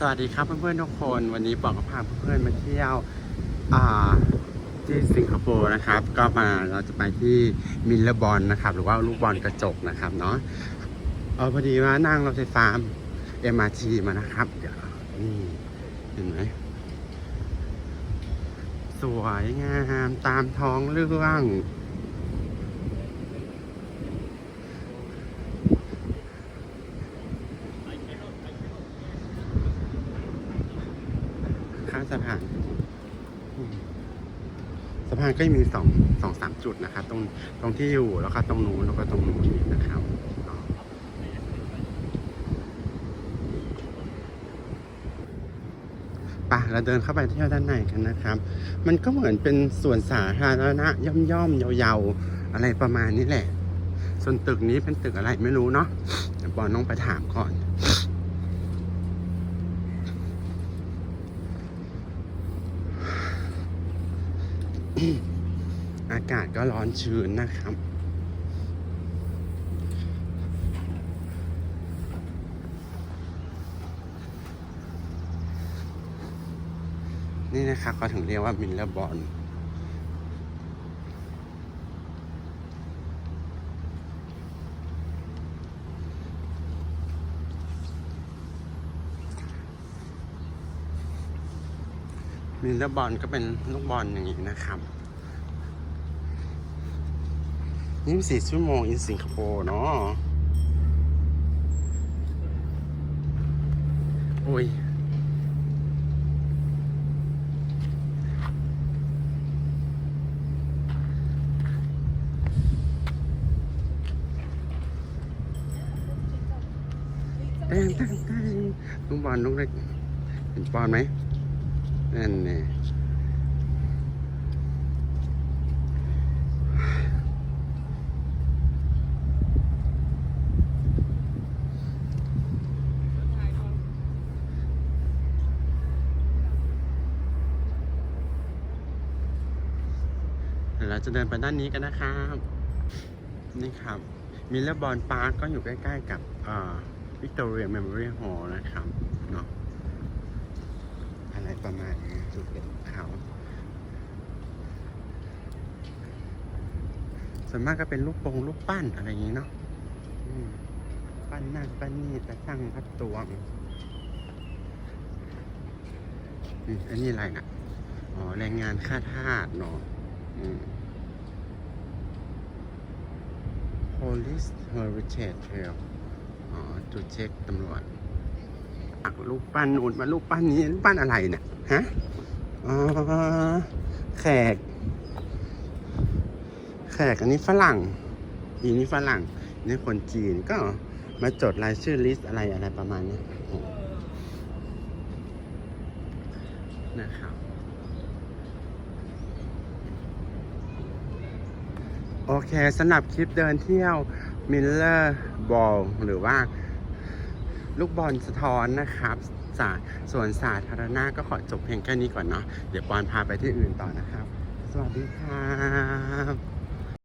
สวัสดีครับเพื่อนๆทุกคนวันนี้บอกกับพาเพื่อนๆมาเที่ยวอ่าที่สิงคโปร์นะครับ ก็มาเราจะไปที่มิลเลอร์บอลนะครับ หรือว่าลูกบอลกระจกนะครับเนาะเออพอดีว่านั่งรถไฟฟ้า MRT มานะครับเดี๋ยวนี่เห็นไหมสวยงามตามท้องเรื่อง สะพานสะพานก็มีสองสองสามจุดนะครับตรงตรงที่อยู่แล้วก็ตรงนู้นแล้วก็ตรงนู้นนะครับไปะเราเดินเข้าไปเที่ยวด้านในกันนะครับ มันก็เหมือนเป็นส่วนสาธารณะย่อมย่อมๆยาวๆ อะไรประมาณนี้แหละ ส่วนตึกนี้เป็นตึกอะไรไม่รู้เนาะเดี๋ยวบอลต้องไปถามก่อน อากาศก็ร้อนชื้นนะครับ นี่นะครับก็ถึงเรียกว่ามิลเลอร์บอล มิลเลอร์บอลก็เป็นลูกบอลอย่างนี้นะครับยี่สิบสี่ชั่วโมงอินสิงคโปร์เนาะโอ้ยแต้งแต้งแต้งลูกบอลลูกเล็กเห็นบอลไหม นั่นเนี่ยเดี๋ยวเราจะเดินไปด้านนี้กันนะครับ นี่ครับ มิลเลอร์บอลพาร์คก็อยู่ใกล้ ๆ กับวิกตอเรียเมมโมเรียลฮอลนะครับเนาะอะไรประมาณนี้จุดเด่นของเขา ส่วนมากก็เป็นลูกปงลูกปั้นอะไรอย่างนี้เนาะปั้นนั่นปั้นนี่แต่ตั้งพัดตวงนี่อันนี้อะไรนะอ๋อแรงงานค่าทาสเนาะอืม Police Heritage Trail อ๋อจุดเช็คตำรวจอักลูกปั้นอุ่นมาลูกปั้นนี้ลูกปั้นอะไรเนี่ยฮะอ๋อแขก แขกอันนี้ฝรั่งอีนี่ฝรั่งนี่คนจีนก็มาจดรายชื่อลิสต์อะไรอะไรประมาณนี้นะครับโอเคสำหรับคลิปเดินเที่ยวมิลเลอร์บอลหรือว่าลูกบอลสะท้อนนะครับสาส่วนสาธารณะก็ขอจบเพียงแค่นี้ก่อนเนาะเดี๋ยวปอนพาไปที่อื่นต่อนะครับ สวัสดีครับ